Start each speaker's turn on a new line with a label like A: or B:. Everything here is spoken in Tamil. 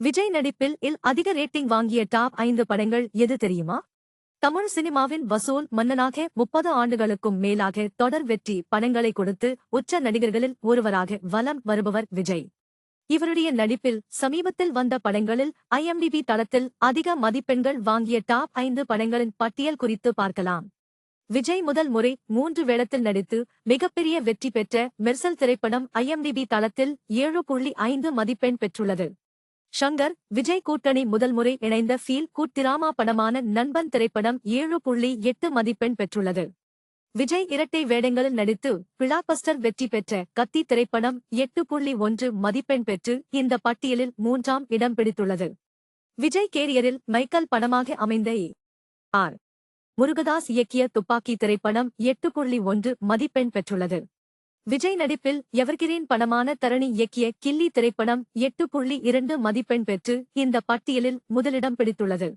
A: விஜய் நடிப்பில் இல் அதிக ரேட்டிங் வாங்கிய டாப் ஐந்து படங்கள் எது தெரியுமா? தமிழ் சினிமாவின் வசூல் மன்னனாக முப்பது ஆண்டுகளுக்கும் மேலாக தொடர் வெற்றி படங்களை கொடுத்து உச்ச நடிகர்களில் ஒருவராக வலம் வருபவர் விஜய். இவருடைய நடிப்பில் சமீபத்தில் வந்த படங்களில் ஐஎம்டிபி தளத்தில் அதிக மதிப்பெண்கள் வாங்கிய டாப் ஐந்து படங்களின் பட்டியல் குறித்து பார்க்கலாம். விஜய் முதல் முறை மூன்று வேடத்தில் நடித்து மிகப்பெரிய வெற்றி பெற்ற மெர்சல் திரைப்படம் ஐஎம்டிபி தளத்தில் ஏழு புள்ளி ஐந்து மதிப்பெண் பெற்றுள்ளது. ஷங்கர் விஜய் கூட்டணி முதல் முறை இணைந்த ஃபீல் குட் படமான நண்பன் திரைப்படம் ஏழு புள்ளி எட்டு மதிப்பெண் பெற்றுள்ளது. விஜய் இரட்டை வேடங்களில் நடித்து பிளாபஸ்டர் வெற்றி பெற்ற கத்தி திரைப்படம் எட்டு புள்ளி ஒன்று மதிப்பெண் பெற்று இந்த பட்டியலில் மூன்றாம் இடம் பிடித்துள்ளது. விஜய் கேரியரில் மைக்கேல் படமாக அமைந்த ஆர். முருகதாஸ் இயக்கிய துப்பாக்கி திரைப்படம் எட்டு புள்ளி ஒன்று மதிப்பெண் பெற்றுள்ளது. விஜய் நடிப்பில் எவர்கிரீன் படமான தரணி இயக்கிய கில்லி திரைப்படம் எட்டு புள்ளி இரண்டு மதிப்பெண் பெற்று இந்த பட்டியலில் முதலிடம் பிடித்துள்ளது.